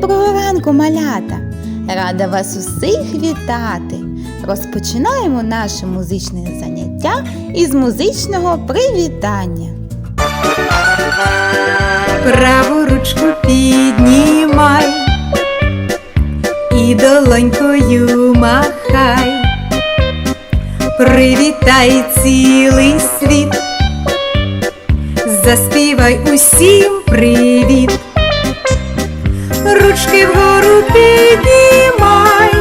Доброго ранку, малята! Рада вас усіх вітати! Розпочинаємо наше музичне заняття із музичного привітання. Праву ручку піднімай і долонькою махай, привітай цілий світ, заспівай усім привіт, ручки вгору піднімай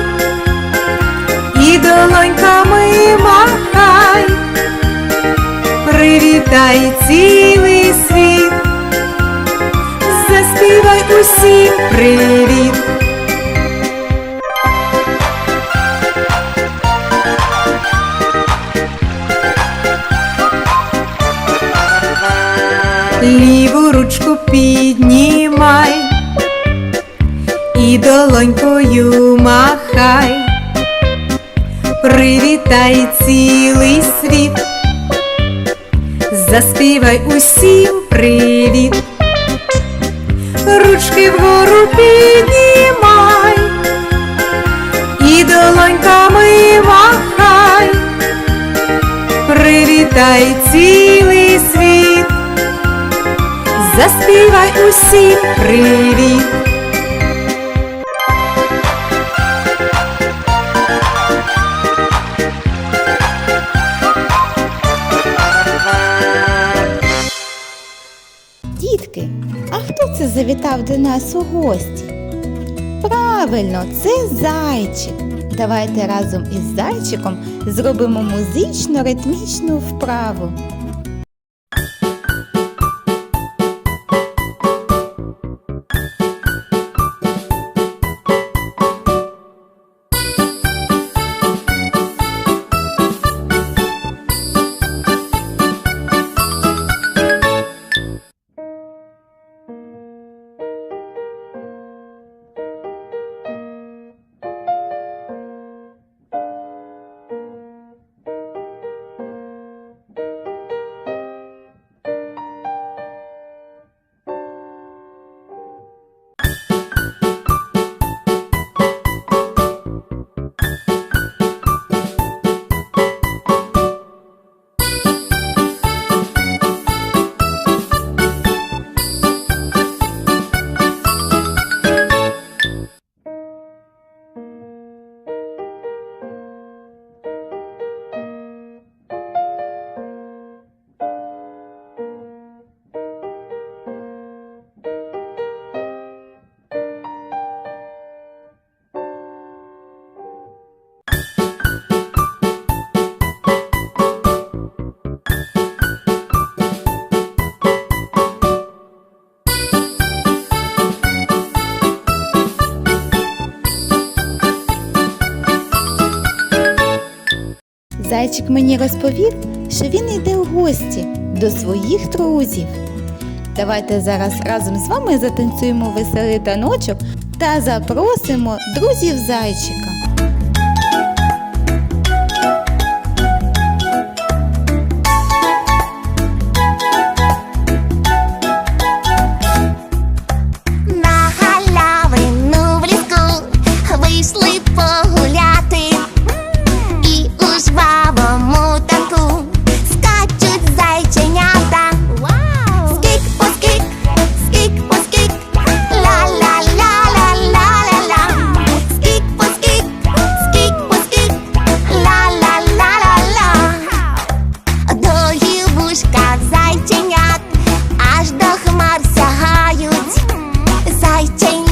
і долоньками махай, привітай цілий світ. Заспівай усім привіт. Ліву ручку піднімай долонькою махай, привітай цілий світ, заспівай усім привіт. Ручки вгору піднімай. І долоньками махай, привітай цілий світ, заспівай усім привіт. Дітки, а хто це завітав до нас у гості? Правильно, це зайчик. Давайте разом із зайчиком зробимо музично ритмічну вправу. Зайчик мені розповів, що він йде в гості до своїх друзів. Давайте зараз разом з вами затанцюємо веселий таночок та запросимо друзів зайчика. I change.